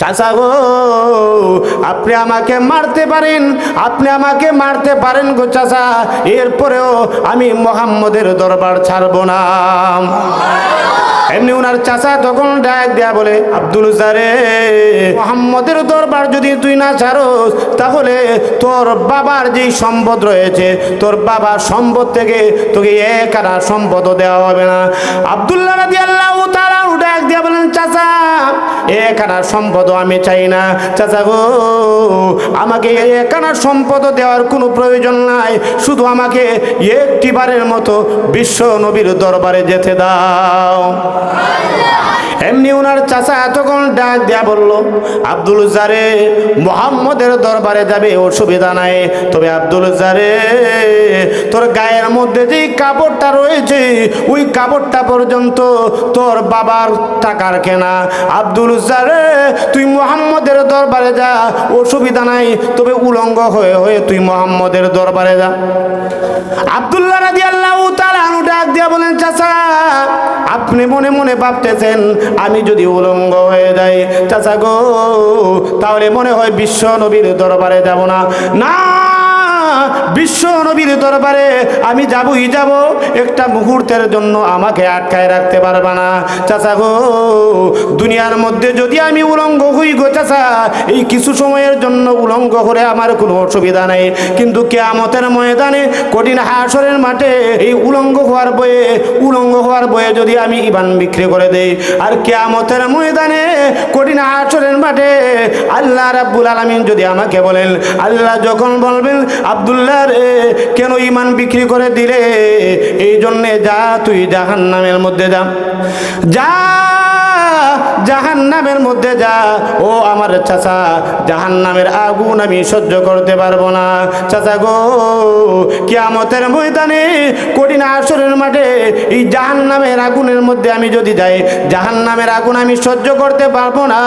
চাচা গো আপনি আমাকে মারতে পারেন, আপনি আমাকে মারতে পারেন গো চাচা, এরপরেও আমি মোহাম্মদের দরবার ছাড়বো না। এমনি ওনার চাচা তখন ডাক দেয়া বলে, আব্দুল জারে, মোহাম্মদের দরবার যদি তুই না ছাড়স, তাহলে তোর বাবার যে সম্পদ রয়েছে, তোর বাবার সম্পদ থেকে তোকে এক আনা সম্পদও দেওয়া হবে না। আব্দুল্লাহ চাচা এক সম্পদ আমি চাই না। চাচা গো, আমাকে এক সম্পদ দেওয়ার কোনো প্রয়োজন নাই। শুধু আমাকে একটি বারের মতো বিশ্ব নবীর দরবারে যেতে দাও। এমনি ওনার চাচা এতক্ষণ ডাক দেয়া বলল, আব্দুল জারে, মোহাম্মদের দরবারে যাবে, অসুবিধা নাই। তবে আব্দুল জারে, তোর গায়ের মধ্যে যে কাপড়টা রয়েছে, ওই কাপড়টা পর্যন্ত তোর বাবার টাকার কেনা। আব্দুল জারে, তুই মোহাম্মদের দরবারে যা, অসুবিধা নাই। তবে উলঙ্গ হয়ে হয়ে তুই মোহাম্মদের দরবারে যা। আব্দুল্লাহ রাজি আল্লাহ ডাক দিয়া বলেন, চাচা, আপনি মনে মনে ভাবতেছেন আমি যদি উলঙ্গ হয়ে যাই, চাচা গো, তাহলে মনে হয় বিশ্ব নবীর দরবারে যাব না। না বিশ্ব নবীর দরবারে আমি যাবই যাব। একটা মুহূর্তের জন্য আমাকে আটকায় রাখতে পারবা না। চাচা গো, দুনিয়ার মধ্যে যদি আমি উলঙ্গ হই গো চাচা, এই কিছু সময়ের জন্য উলঙ্গ করে আমার কোনো অসুবিধা নেই। কিন্তু কেয়ামতের ময়দানে, কঠিন হাসরের মাঠে এই উলঙ্গ হওয়ার বয়ে, উলঙ্গ হওয়ার বয়ে যদি আমি ইবান বিক্রি করে দেই, আর কেয়ামতের ময়দানে, কঠিন হাসরের মাঠে আল্লাহ রাব্বুল আলামিন যদি আমাকে বলেন, আল্লাহ যখন বলবেন আব্দুল্লাহ রে, কেন ইমান বিক্রি করে দিলে? এই জন্যে যা, তুই জাহান নামের মধ্যে যা। যা জাহান নামের মধ্যে যা। ও আমার চাচা জাহান নামের আগুন আমি সহ্য করতে পারব না। চাচা গো, কিয়ামতের ময়দানে, কঠিন আসরের মাঠে এই জাহান নামের আগুনের মধ্যে আমি যদি যাই জাহান নামের আগুন আমি সহ্য করতে পারব না।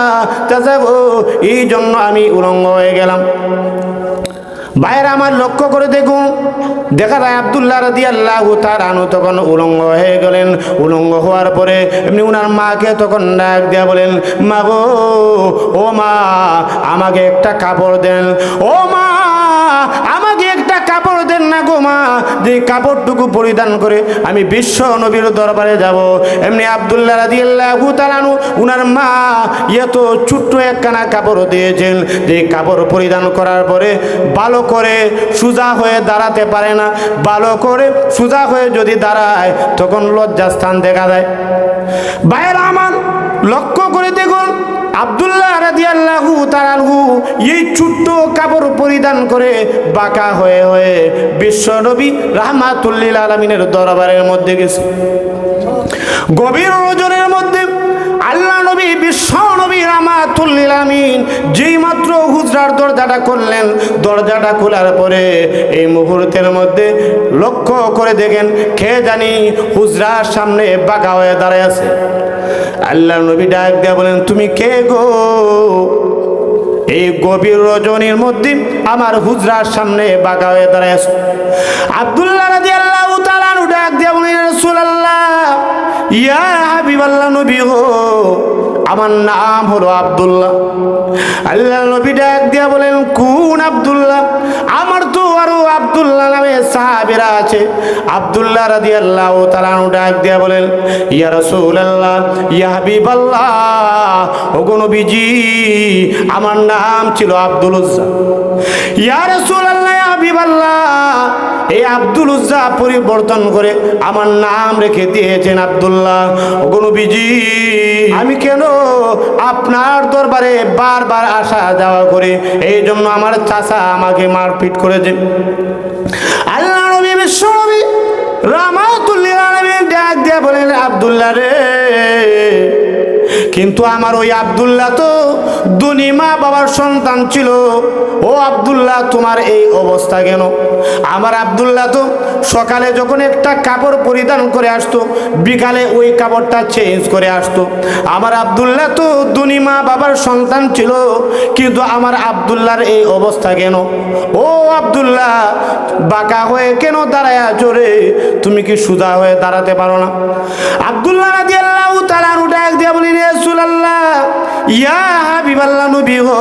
চাচা গো, এই জন্য আমি উলঙ্গ হয়ে গেলাম। বাইরে আমার লক্ষ্য করে দেখুন। দেখা যায় আবদুল্লাহ রাদি আল্লাহ তার আনু তখন উলঙ্গ হয়ে গেলেন। উলঙ্গ হওয়ার পরে এমনি উনার মাকে তখন ডাক দিয়া বলেন, মা গো, ও মা, আমাকে একটা কাপড় দেন। ও মা কাপড় দেন না গো মা। যে কাপড়টুকু পরিধান করে আমি বিশ্ব নবীর দরবারে যাব। এমনি আবদুল্লাহ রাদি আল্লাহ তালানু উনার মা এত ছোট্ট একখানা কাপড় দিয়েছেন। যে কাপড় পরিধান করার পরে ভালো করে সোজা হয়ে দাঁড়াতে পারে না। ভালো করে সোজা হয়ে যদি দাঁড়ায়, তখন লজ্জাস্থান দেখা যায়। বাইরে আমার লক্ষ্য করে দেখুন আবদুল্লাহ রাদিয়াল্লাহু তাআলাহু এই ছোট্ট কাপড় পরিধান করে বাঁকা হয়ে হয়ে বিশ্ব নবী রাহমাতুল রাহমাতুল্লিল আলামিনের দরবারের মধ্যে গেছে। গভীর রজনের মধ্যে রামাতুল্লিল আমিন যেই মাত্র হুজরার দরজাটা করলেন দরজাটা খোলার পরে এই মুহূর্তের মধ্যে লক্ষ্য করে দেখেন খেয়ে জানি হুজরার সামনে বাঁকা হয়ে দাঁড়ায় আছে। আল্লাহ নবী ডাক দেয়া বলেন, তুমি কে গো? এই গভীর রজনীর মধ্যে আমার হুজরার সামনে বাঁকা হয়ে দাঁড়ায় আছে। আব্দুল্লাহ রাজি আল্লাহ ডাক দেয়া বলেন রাসূলুল্লাহ, ইয়া হাবিবাল্লাহ নবী গো আমার নাম হলো আব্দুল্লাহ। আল্লাহ নবী ডাক দিয়া বলেন, কোন আব্দুল্লাহ? আমার তো আরও আব্দুল্লাহ নামে সাহাবেরা আছে। আব্দুল্লাহ রাদি আল্লাহ তালানু ডাক দিয়া বলেন, ইয়া রাসূলুল্লাহ, ইয়া হাবিবাল্লাহ, ওগো নবীজি, আমার নাম ছিল আব্দুল ইয়া রাসূলুল্লাহ, ইয়া হাবিবাল্লাহ এই আব্দুল উজ্জা পরিবর্তন করে আমার নাম রেখে দিয়েছেন আবদুল্লাহ। ওগো নবীজি, আমি কেন আপনার দরবারে বারবার আসা যাওয়া করে? এই জন্য আমার চাচা আমাকে মারপিট করেছে। আল্লাহ বলেন কিন্তু আমার ওই আব্দুল্লাহ তো দুনি মা বাবার সন্তান ছিল। ও আবদুল্লাহ, তোমার এই অবস্থা কেন? আমার আব্দুল্লাহ তো সকালে যখন একটা কাপড় পরিধান করে আসতো, বিকালে ওই কাপড়টা চেঞ্জ করে আসতো। আমার আব্দুল্লাহ তো দুনি মা বাবার সন্তান ছিল, কিন্তু আমার আব্দুল্লাহর এই অবস্থা কেন? ও আব্দুল্লাহ, বাঁকা হয়ে কেন দাঁড়ায় চড়ে তুমি কি সুদা হয়ে দাঁড়াতে পারো না? আব্দুল্লাহ রাজি আল্লাহ তালানু ডাক দিয়া বলি, রে সুলাল্লাহ ইয়া হাবিব হাবিবাল্লাহ নবী হো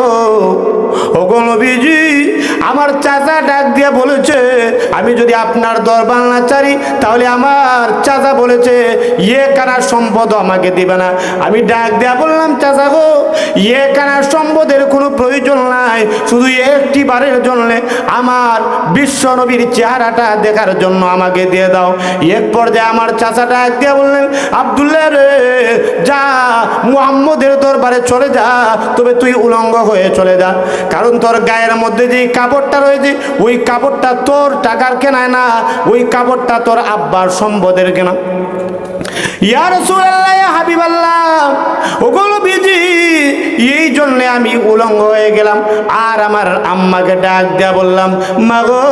ও গো নবীজি আমার চাচা ডাক দিয়ে বলেছে, আমি যদি আপনার দরবার না চারি, তাহলে আমার চাচা বলেছে ইয়ে কানার সম্পদ আমাকে দিবে না। আমি ডাক দিয়া বললাম, চাচা গো ইয়ে কানার সম্পদের কোনো প্রয়োজন নাই, শুধু একটি বারের জন্য আমার বিশ্ব নবীর চেহারাটা দেখার জন্য আমাকে দিয়ে দাও। এক পর্যায়ে আমার চাচা ডাক দিয়ে বললেন, আবদুল্লাহ রে, যা মুহাম্মদের দরবারে চলে যা, তবে তুই উলঙ্গ হয়ে চলে যা, কারণ তোর গায়ের মধ্যে যে কাপড়টা রয়েছে, ওই কাপড়টা তোর টাকার কেনায় না, ওই কাপড়টা তোর আব্বার সম্পদের কেনা। এই জন্যে আমি উলঙ্গ হয়ে গেলাম। আর আমার আম্মাকে ডাক দেয়া বললাম মা গো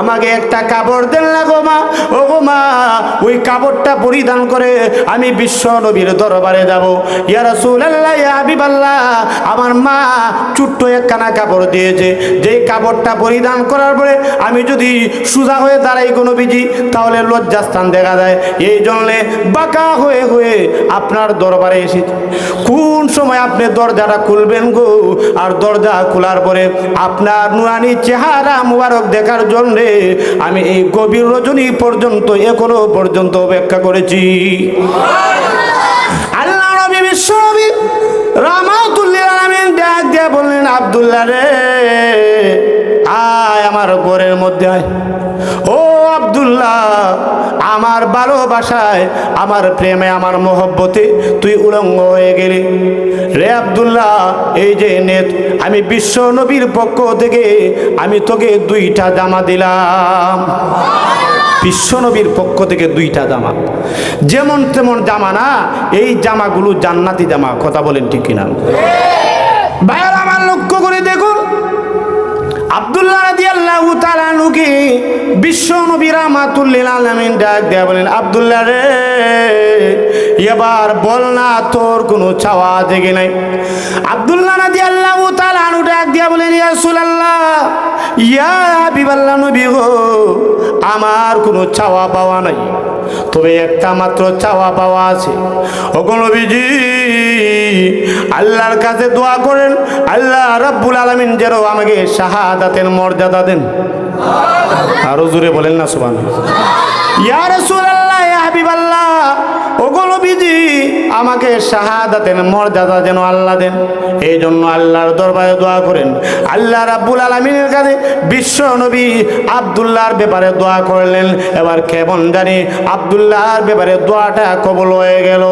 আমাকে একটা কাপড় দেন না গো মা। ও গো মা, ওই কাপড়টা পরিধান করে আমি বিশ্ব নবীর দরবারে যাব। ইয়া রাসূলুল্লাহ, ইয়া হাবিবাল্লাহ আমার মা ছোট্ট একখানা কাপড় দিয়েছে। যেই কাপড়টা পরিধান করার পরে আমি যদি সোজা হয়ে দাঁড়াই কোনো বিজি তাহলে লজ্জাস্থান দেখা যায়। এই জন্যে বাঁকা হয়ে হয়ে আপনার দরবারে এসেছে। কোন সময় আপনি দরজাটা খুলবেন গো? আর দরজা খোলার পরে আপনার নুরানি চেহারা মুবারক দেখার জন্যে আমি এই গভীর রজনী পর্যন্ত এখনও পর্যন্ত অপেক্ষা করেছি। আল্লাহ নবী বিশ্ব নবী। বললেন রে, আয় আমার ঘরের মধ্যে আয়। ও আব্দুল্লাহ, আমার ভালোবাসায়, আমার প্রেমে, আমার মোহব্বতে তুই উলঙ্গ হয়ে গেলি। রে আব্দুল্লাহ, এই যে নেত, আমি বিশ্ব নবীর পক্ষ থেকে আমি তোকে দুইটা জামা দিলাম। বিশ্বনবীর পক্ষ থেকে দুইটা জামা। যেমন তেমন জামা না, এই জামাগুলো জান্নাতি জামা, কথা বলেন ঠিক কিনা? ভাইয়ার, আমার লক্ষ্য করে দেখুন। আব্দুল্লাহ রাদিয়াল্লাহু তাআলা নুকে বিশ্ব নবী রাহমাতুল্লিল আলামিন ডাক দেয়া বলেন, আব্দুল্লাহ রে, এবার বল না, তোর কোনো চাওয়া জেগে নাই। আব্দুল্লাহ রাদিয়াল্লাহু তাআলা নু ডাক দিয়া বলেন, ইয়া রাসূলুল্লাহ, ইয়া হাবিবাল্লাহ নবী গো, আমার কোনো চাওয়া পাওয়া নাই। তবে একটা মাত্র চাওয়া পাওয়া আছে। ওগো বিজি আল্লাহর কাছে দোয়া করেন, আল্লাহ রাব্বুল আলমিন যেন আমাকে শাহাদাতের মর্যাদা দেন। আরও জোরে বলেন না সুবান ইয়ার ইয়া নবীজি আমাকে শাহাদাতের মর্যাদা যেন আল্লাহ দেন এই জন্য আল্লাহর দরবারে দোয়া করেন। আল্লাহ রাব্বুল আলামিনের কাছে বিশ্ব নবী আব্দুল্লাহর ব্যাপারে দোয়া করলেন। এবার কেমন জানি আব্দুল্লাহর ব্যাপারে দোয়াটা কবল হয়ে গেল।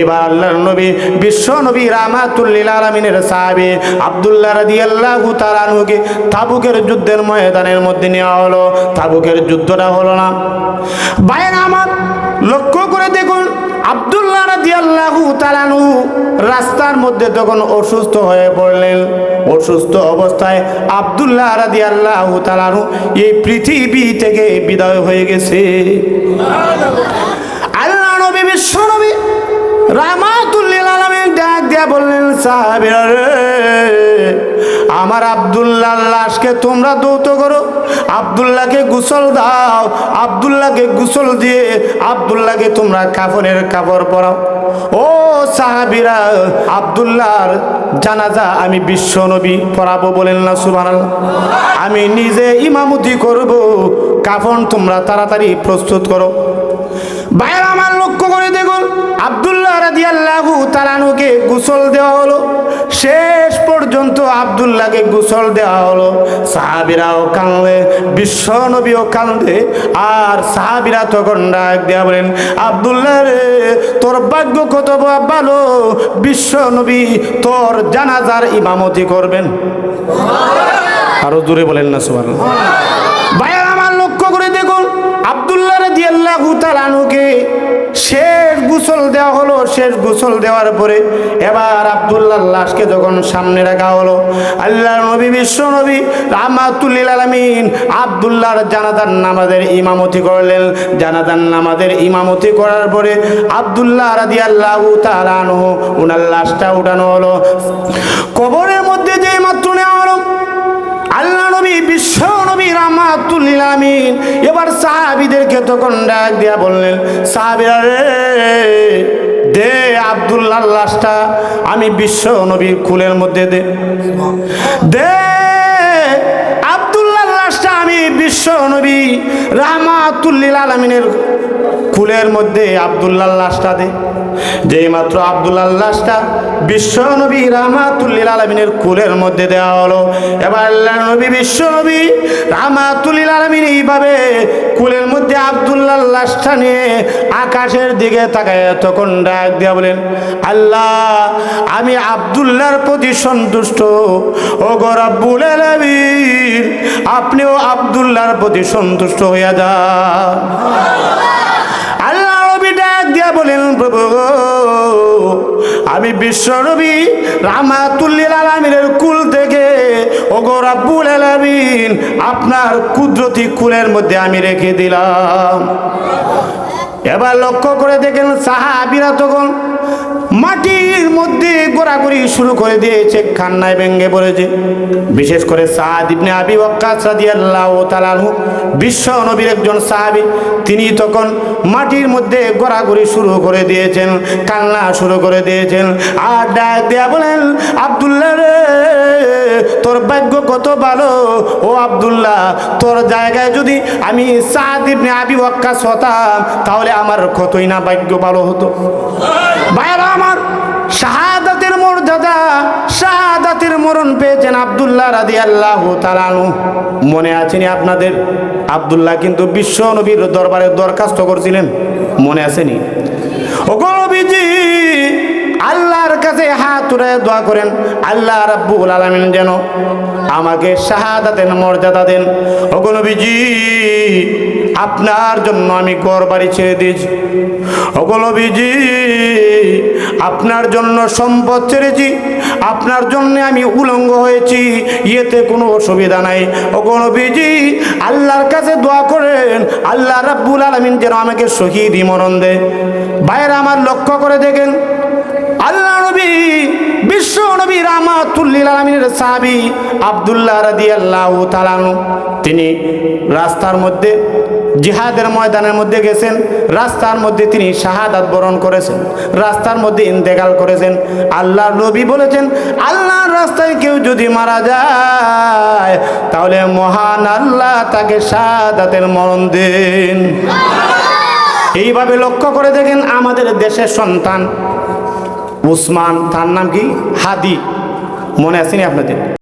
এবার আল্লাহর নবী, বিশ্ব নবী রামাতুল্লিল আলামিনের সাহাবী আব্দুল্লাহ রাদিয়াল্লাহু তাআলা আনহুকে তাবুকের যুদ্ধের ময়দানের মধ্যে নেওয়া হলো। তাবুকের যুদ্ধটা হলো না। বাইরে আমার লক্ষ্য করে দেখুন, আব্দুল্লাহ রাদিয়াল্লাহু তাআলাহু রাস্তার মধ্যে তখন অসুস্থ হয়ে পড়লেন। অসুস্থ অবস্থায় আব্দুল্লাহ রাদিয়াল্লাহু তাআলাহু এই পৃথিবী থেকে বিদায় হয়ে গেছে। আল্লাহ নবী রামাতুল্লিল আলামিন ডাক দিয়া বললেন, সাহাবীরা আমার আব্দুল্লাহ লাশকে তোমরা দৌত করো। আব্দুল্লাহকে গুসল দাও। আব্দুল্লাহকে গুসল দিয়ে আব্দুল্লাহকে তোমরা কাফনের কাপড় পরাও। ও সাহাবিরা, আব্দুল্লাহর জানাজা আমি বিশ্ব নবী পড়াবো বলেন না, সুবহানাল্লাহ। আমি নিজে ইমামতি করব। কাফন তোমরা তাড়াতাড়ি প্রস্তুত করো। বাইরে আমার লক্ষ্য করে দেখুন। আব্দুল্লাহ রাদিয়াল্লাহু তালানুকে গোসল দেওয়া হলো। শেষ পর্যন্ত আব্দুল্লাহকে গোসল দেওয়া হলো। সাহাবিরাও কান্দে বিশ্ব নবীও কান্দে আর সাহাবিরা তখন ডাক দেওয়া বলেন, আব্দুল্লাহ রে, তোর ভাগ্য কত ভালো? বিশ্ব নবী তোর জানাজার ইমামতি করবেন। আরও দূরে বলেন না সুবান রাদিয়াল্লাহু তাআলাকে শেষ গোসল দেওয়া হলো, শেষ গোসল দেওয়ার পরে এবার আব্দুল্লাহর লাশকে যখন সামনে রাখা হলো, আল্লাহর নবী, বিশ্ব নবী রাহমাতুল্লিল আলামিন আব্দুল্লাহর জানাজার নামাজের ইমামতি করলেন। জানাজার নামাজের ইমামতি করার পরে আব্দুল্লাহ রাদিয়াল্লাহু তাআলা আনহু, উনার লাশটা উঠানো হলো। কবরের মধ্যে যে মাত্র নেওয়া হলো আল্লাহ নবী, বিশ্ব নবী রামাতুল্লিল আমিন এবার সাহাবিদেরকে তখন ডাক দিয়া বললেন, সাহাবিরা রে, দে আবদুল্লাহ লাশটা, আমি বিশ্ব নবীর কুলের মধ্যে দে। দে আবদুল্লাহ লাশটা আমি বিশ্ব নবী রাহমাতুল্লিল আলমিনের কুলের মধ্যে আবদুল্লাহ লাশটা দে। যেই মাত্র আবদুল্লাহ লাশটা বিশ্ব নবী রাহমাতুল্লিল আলমিনের কুলের মধ্যে দেওয়া হলো। এবার আল্লাহ নবী, বিশ্ব নবী রাহমাতুল্লিল আলমিন এইভাবে কুলের মধ্যে আবদুল্লাহ লাশটা নিয়ে আকাশের দিকে তাকায়, তখন ডাক দিয়া বলেন, আল্লাহ, আমি আবদুল্লাহর প্রতি সন্তুষ্ট। ও গরাবুল আপনিও আবদুল্লাহর প্রতি সন্তুষ্ট হইয়া যান। বলেন, প্রভু আমি বিশ্বরবি রামা রামাতুল্লিল আলামিনের কুল থেকে ও গো রাব্বুল আলামিন, আপনার কুদরতি কুলের মধ্যে আমি রেখে দিলাম। এবার লক্ষ্য করে দেখেন সাহাবিরা তখন মাটির মধ্যে গোড়াগড়ি শুরু করে দিয়েছে খান্নায় ভেঙ্গে পড়েছে। বিশেষ করে সাদ ইবনে আবি ওয়াক্কাস রাদিয়াল্লাহু তাআলা বিশ্ব নবীর একজন সাহাবী, তিনি তখন মাটির মধ্যে গোড়াগড়ি শুরু করে দিয়েছেন, কান্না শুরু করে দিয়েছেন। আর ডাক দেয়া বলেন, আব্দুল্লাহ রে, তোর ভাগ্য কত ভালো? ও আব্দুল্লাহ, তোর জায়গায় যদি আমি সাদ ইবনে আবি ওয়াক্কাস হতাম, তাহলে আমার কতই না ভাগ্য ভালো হতো? ভাইরা আমার শাহাদাতের মর্যাদা, শাহাদাতের মরণ পেয়েছেন আব্দুল্লাহ রাদি আল্লাহ তালানু মনে আছেনি আপনাদের? আব্দুল্লাহ কিন্তু বিশ্ব নবীর দরবারে দরখাস্ত করছিলেন। মনে আছেনি ওগো নবীজি, আল্লাহর কাছে হাত উড়ে দোয়া করেন, আল্লাহ রাব্বুল আলামিন যেন আমাকে শাহাদাতের মর্যাদা দেন। ওগো নবীজি, আপনার জন্য আমি ঘর বাড়ি ছেড়ে দিয়েছি। ওগো নবীজি আপনার জন্য সম্পদ ছেড়েছি, আপনার জন্য আমি উলঙ্গ হয়েছি, ইয়েতে কোনো অসুবিধা নাই। ওগো নবীজি, আল্লাহর কাছে দোয়া করেন, আল্লাহ রাব্বুল আলামিন যেন আমাকে শহীদ মরণ দেয়। বাইরে আমার লক্ষ্য করে দেখেন, আল্লাহ নবী, বিশ্ব নবী রামাতুল্লিল আলমিনের সাহাবি আবদুল্লাহ রাদি আল্লাহ তালানু তিনি রাস্তার মধ্যে জিহাদের ময়দানের মধ্যে গেছেন, রাস্তার মধ্যে তিনি শাহাদাত বরণ করেছেন, রাস্তার মধ্যে ইন্তেকাল করেছেন। আল্লাহ নবী বলেছেন, আল্লাহর রাস্তায় কেউ যদি মারা যায়, তাহলে মহান আল্লাহ তাকে শাহাদাতের মরণ দেন। এইভাবে লক্ষ্য করে দেখেন আমাদের দেশের সন্তান, উসমান, তার নাম কি? হাদি। মনে আসেনি আপনাদের?